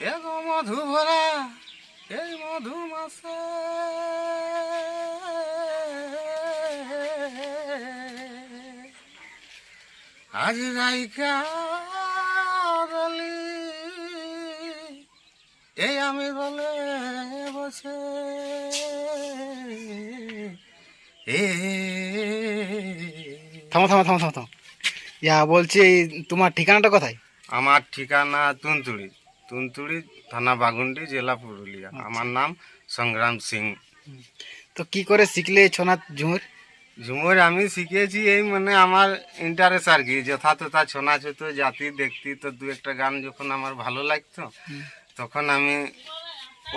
এগো মধু ভরা এই মধু মাসে আজ রাইকা এই আমি বলে বসে। এ থামো থামো থামো থামো থামো। ইয়া বলছি তোমার ঠিকানাটা কোথায়? আমার ঠিকানা তুনতুড়ি। তুনতুড়ি থানা বাগুন্ডি জেলা পুরুলিয়া। আমার নাম সংগ্রাম সিং। তো কি করে শিখলে এই ছৌ ঝুমুর? ঝুমুর আমি শিখেছি এই মানে আমার ইন্টারেস্ট আর কি যথা তথা ছোনা ছোট জাতি দেখতি তো দু একটা গান যখন আমার ভালো লাগতো তখন আমি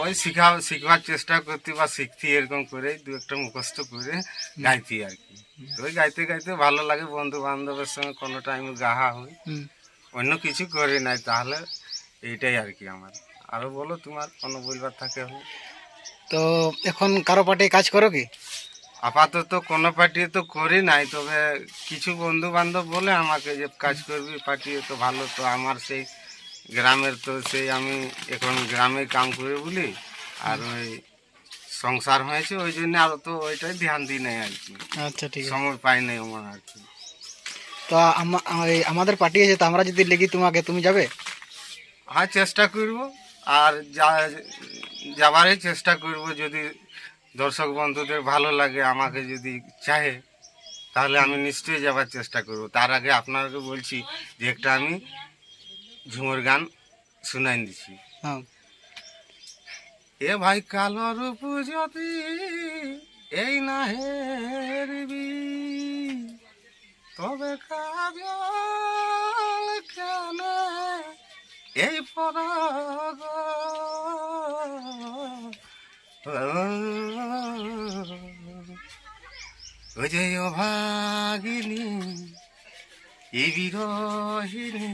ওই শিখা শিখবার চেষ্টা করতে বা শিখতি এরকম করে দু একটা মুখস্থ করে গাইতি আর কি। ওই গাইতে গাইতে ভালো লাগে বন্ধু বান্ধবের সঙ্গে কোনো টাইমে গাহা হুম। অন্য কিছু করি নাই তাহলে এইটাই আর কি আমার। আরও বলো তোমার কোনো বলবার থাকে হলে। তো এখন কারও পাটে কাজ করো কি? আপাতত কোনো পার্টি তো করি নাই তবে কিছু বন্ধু বান্ধব বলে আমাকে যে কাজ করবি পার্টি তো ভালো তো আমার সেই গ্রামের তো সেই আমি এখন গ্রামে কাম করি বলি আর ওই সংসার হয়েছে ওই জন্য আর তো ওইটাই ধ্যান দিই নাই আর কি। আচ্ছা ঠিক সময় পাই নাই আমার আর কি। তো আমাদের পার্টি আছে তো আমরা যদি লেগি তোমাকে তুমি যাবে? আর চেষ্টা করব। আর যা যাবারই চেষ্টা করব যদি দর্শক বন্ধুদের ভালো লাগে আমাকে যদি চাহে তাহলে আমি নিশ্চয়ই যাবার চেষ্টা করব। তার আগে আপনাকে বলছি যে একটা আমি ঝুমুর গান শুনাই দিছি। হ্যাঁ। এ ভাই কালো রূপ যদি এই না হেরবি তবে কাজল এই পরাগ ও যে অভাগিনী এই বিরহিনী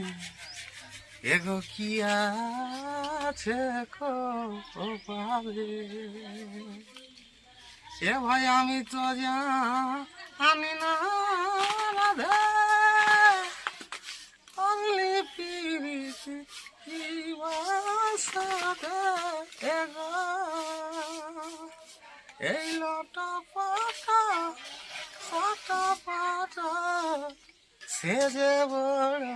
এগো কি আছে এ ভাই, আমি তো জানি এই লটা পাটা পাটা পাটা, সে যে বড়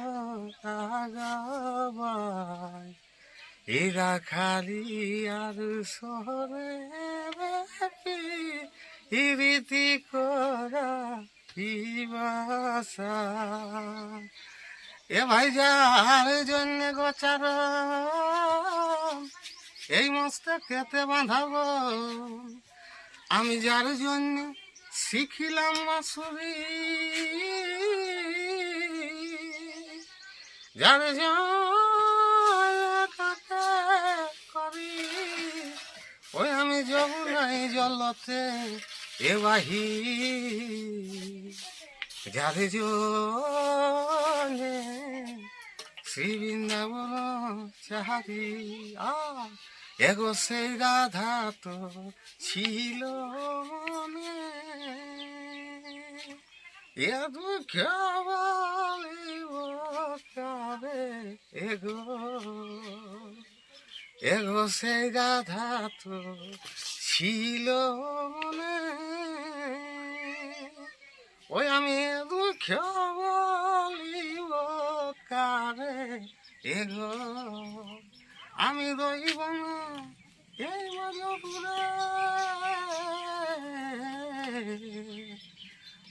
আগাবাই। এরা খালি আর শহরে ব্যাপী ইরিতি করা ইবাসা এ ভাই যার জন্য গোচার। এই মাছটা খেতে বাঁধাব। আমি যার জন্য শিখিলাম মাসুরি। যার করি, ওই আমি যমুনাই জলতে এ বাহি। যার জন্য শ্রী বৃন্দাবন চাহারি আ এগো সেই রাধা তো ছিল এ দুঃখ এগো এগো। সেই রাধা তো ছিল মনে। ওই আমি দুঃখ এগো আমি রইব না এই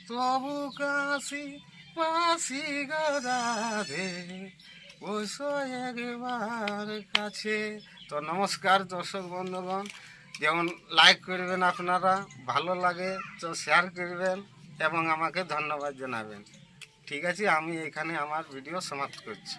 তবু কাশি মাসি গদারে বসো একবার কাছে। তো নমস্কার দর্শক বন্ধুগণ, যেমন লাইক করবেন আপনারা, ভালো লাগে তো শেয়ার করবেন এবং আমাকে ধন্যবাদ জানাবেন। ঠিক আছে, আমি এখানে আমার ভিডিও সমাপ্ত করছি।